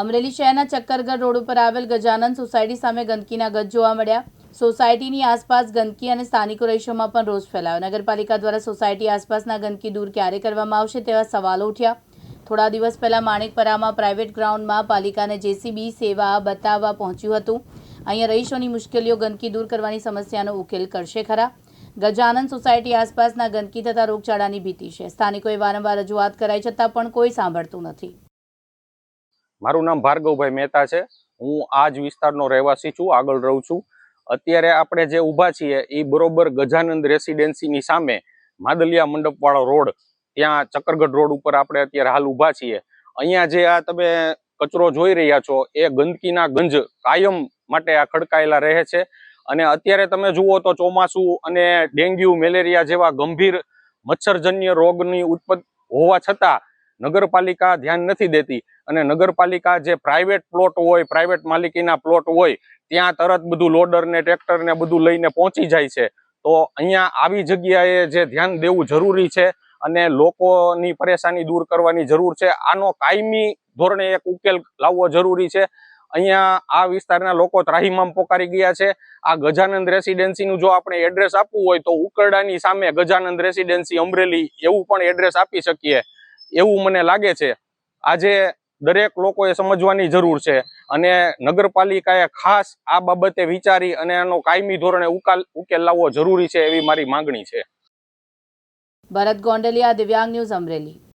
અમરેલી શહેરના ચક્કરગઢ રોડ ઉપર આવેલ ગજાનંદ સોસાયટી સામે ગંદકીના ગજ જોવા મળ્યા. સોસાયટીની આસપાસ ગંદકી અને સ્થાનિકો રહીશોમાં પણ રોષ ફેલાયો. નગરપાલિકા દ્વારા સોસાયટી આસપાસના ગંદકી દૂર ક્યારે કરવામાં આવશે તેવા સવાલો ઉઠ્યા. થોડા દિવસ પહેલા માણેકપરામાં પ્રાઇવેટ ગ્રાઉન્ડમાં પાલિકાને જેસીબી સેવા બતાવવા પહોંચ્યું હતું. અહીંયા રહીશોની મુશ્કેલીઓ ગંદકી દૂર કરવાની સમસ્યાનો ઉકેલ કરશે ખરા. ગજાનંદ સોસાયટી આસપાસના ગંદકી તથા રોગચાળાની ભીતિ છે. સ્થાનિકોએ વારંવાર રજૂઆત કરાઈ છતાં પણ કોઈ સાંભળતું નથી. મારું નામ ભાર્ગવભાઈ મહેતા છે. હું આ જ વિસ્તારનો રહેવાસી છું, આગળ રહું છું. અત્યારે આપણે જે ઊભા છીએ એ બરોબર ગજાનંદ રેસિડેન્સીની સામે માદલિયા મંડપવાળો રોડ. ત્યાં ચક્કરગઢ રોડ ઉપર આપણે અત્યારે હાલ ઊભા છીએ. અહીંયા જે આ તમે કચરો જોઈ રહ્યા છો, એ ગંદકીના ગંજ કાયમ માટે આ ખડકાયેલા રહે છે. અને અત્યારે તમે જુઓ તો ચોમાસું અને ડેન્ગ્યુ, મેલેરિયા જેવા ગંભીર મચ્છરજન્ય રોગની ઉત્પત્તિ હોવા છતાં નગરપાલિકા ધ્યાન નથી દેતી અને નગરપાલિકા જે પ્રાઇવેટ પ્લોટ હોય પ્રાઇવેટ માલિકીના પ્લોટ હોય, ત્યાં તરત બધું લોડર ને ટ્રેક્ટર ને બધું લઈને પહોંચી જાય છે. તો અહીંયા આવી જગ્યાએ જે ધ્યાન દેવું જરૂરી છે અને લોકોની પરેશાની દૂર કરવાની જરૂર છે. આનો કાયમી ધોરણે એક ઉકેલ લાવવો જરૂરી છે. અહીંયા આ વિસ્તારના લોકો ત્રાહીમામ પોકારી ગયા છે. આ ગજાનંદ રેસિડેન્સીનું જો આપણે એડ્રેસ આપવું હોય તો ઉકરડાની સામે ગજાનંદ રેસિડેન્સી અમરેલી એવું પણ એડ્રેસ આપી શકીએ. એવું મને લાગે છે. આજે દરેક લોકોએ સમજવાની જરૂર છે અને નગરપાલિકાએ ખાસ આ બાબતે વિચારી અને એનો કાયમી ધોરણે ઉકાલ, ઉકેલ લાવવો જરૂરી છે એવી મારી માંગણી છે. ભરત ગોંડલિયા, દિવ્યાંગ ન્યૂઝ અમરેલી.